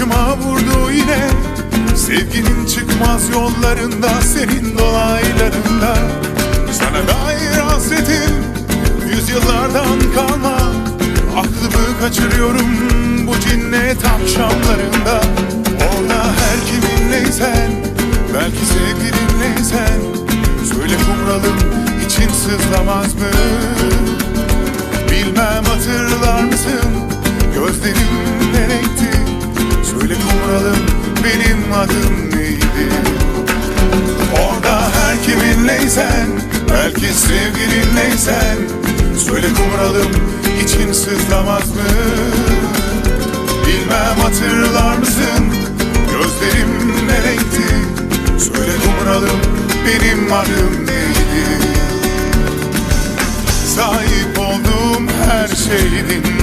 Başıma vurdu yine. Sevginin çıkmaz yollarında Senin dolaylarında. Sana dair hasretim Yüzyıllardan kalma. Aklımı kaçırıyorum Bu cinnet akşamlarında. Orada her kiminleysen Belki sevgilinleysen Söyle kumralım için sızlamaz mı? Bilmem hatırlar mısın? Gözlerim adım neydi Orada her kiminleysen Belki sevgilinleysen Söyle kumralım için sızlamaz mı? Bilmem hatırlar mısın? Gözlerim ne renkti? Söyle kumralım benim adım neydi? Sahip olduğum her şeyin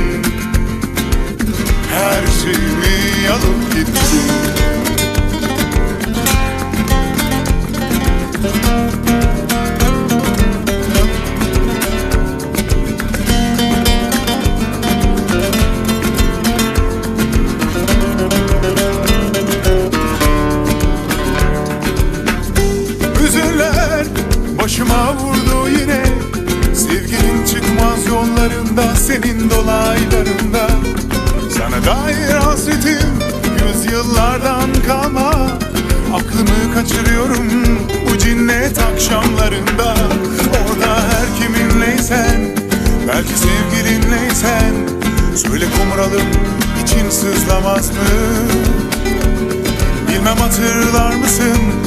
başıma vurdu yine. Sevginin çıkmaz yollarında Senin dolaylarında. Sana dair hasretim Yüzyıllardan kalma. Aklımı kaçırıyorum Bu cinnet akşamlarında. Orada her kiminleysen Belki sevgilinleysen Söyle kumralım için sızlamaz mı? Bilmem hatırlar mısın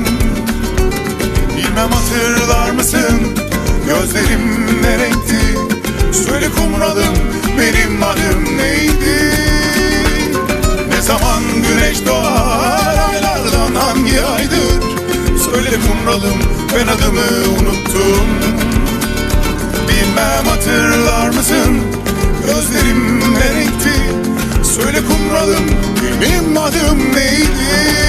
Bilmem hatırlar mısın? Gözlerim ne renkti? Söyle kumralım benim adım neydi? Ne zaman güneş doğar Aylardan hangi aydır? Söyle kumralım ben adımı unuttum. Bilmem hatırlar mısın? Gözlerim ne renkti? Söyle kumralım benim adım neydi